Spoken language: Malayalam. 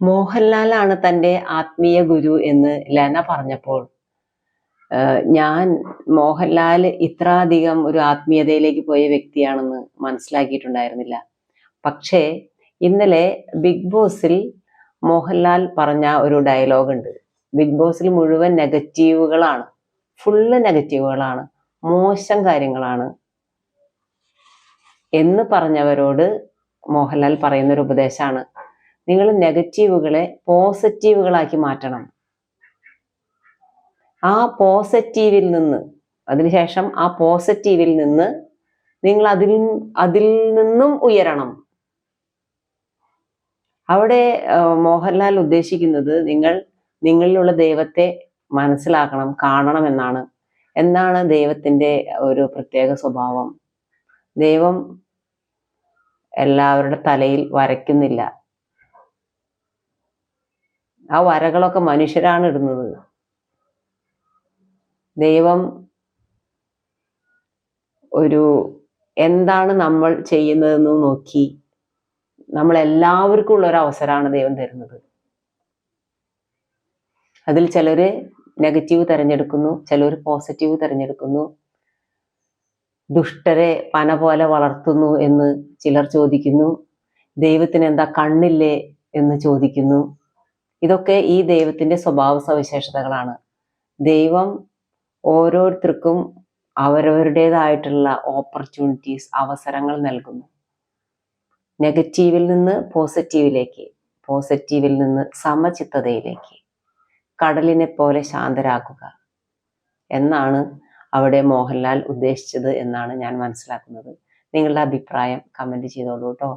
മോഹൻലാലാണ് തന്റെ ആത്മീയ ഗുരു എന്ന് ലന പറഞ്ഞപ്പോൾ ഞാൻ മോഹൻലാൽ ഇത്ര അധികം ഒരു ആത്മീയതയിലേക്ക് പോയ വ്യക്തിയാണെന്ന് മനസ്സിലാക്കിയിട്ടുണ്ടായിരുന്നില്ല. പക്ഷേ ഇന്നലെ ബിഗ് ബോസിൽ മോഹൻലാൽ പറഞ്ഞ ഒരു ഡയലോഗ് ഉണ്ട് ബിഗ് ബോസിൽ മുഴുവൻ നെഗറ്റീവുകളാണ് ഫുള്ള് നെഗറ്റീവുകളാണ് മോശം കാര്യങ്ങളാണ് എന്ന് പറഞ്ഞവരോട് മോഹൻലാൽ പറയുന്ന ഒരു ഉപദേശമാണ്. നിങ്ങൾ നെഗറ്റീവുകളെ പോസിറ്റീവുകളാക്കി മാറ്റണം. ആ പോസിറ്റീവിൽ നിന്ന് അതിനുശേഷം ആ പോസിറ്റീവിൽ നിന്ന് നിങ്ങൾ അതിൽ അതിൽ നിന്നും ഉയരണം. അവിടെ മോഹൻലാൽ ഉദ്ദേശിക്കുന്നത് നിങ്ങൾ നിങ്ങളിലുള്ള ദൈവത്തെ മനസ്സിലാക്കണം കാണണം എന്നാണ്. എന്താണ് ദൈവത്തിന്റെ ഒരു പ്രത്യേക സ്വഭാവം. ദൈവം എല്ലാവരുടെ തലയിൽ വരയ്ക്കുന്നില്ല. ആ വരകളൊക്കെ മനുഷ്യരാണ് ഇടുന്നത്. ദൈവം ഒരു എന്താണ് നമ്മൾ ചെയ്യുന്നതെന്ന് നോക്കി നമ്മൾ എല്ലാവർക്കും ഉള്ള ഒരു അവസരമാണ് ദൈവം തരുന്നത്. അതിൽ ചിലര് നെഗറ്റീവ് തിരഞ്ഞെടുക്കുന്നു ചിലർ പോസിറ്റീവ് തിരഞ്ഞെടുക്കുന്നു. ദുഷ്ടരെ പന പോലെ വളർത്തുന്നു എന്ന് ചിലർ ചോദിക്കുന്നു. ദൈവത്തിന് എന്താ കണ്ണില്ലേ എന്ന് ചോദിക്കുന്നു. ഇതൊക്കെ ഈ ദൈവത്തിന്റെ സ്വഭാവ സവിശേഷതകളാണ്. ദൈവം ഓരോരുത്തർക്കും അവരവരുടേതായിട്ടുള്ള ഓപ്പർച്യൂണിറ്റീസ് അവസരങ്ങൾ നൽകുന്നു. നെഗറ്റീവിൽ നിന്ന് പോസിറ്റീവിലേക്ക് പോസിറ്റീവിൽ നിന്ന് സമചിത്തതയിലേക്ക് കടലിനെ പോലെ ശാന്തരാക്കുക എന്നാണ് അവിടെ മോഹൻലാൽ ഉദ്ദേശിച്ചത് എന്നാണ് ഞാൻ മനസ്സിലാക്കുന്നത്. നിങ്ങളുടെ അഭിപ്രായം കമന്റ് ചെയ്തോളൂ കേട്ടോ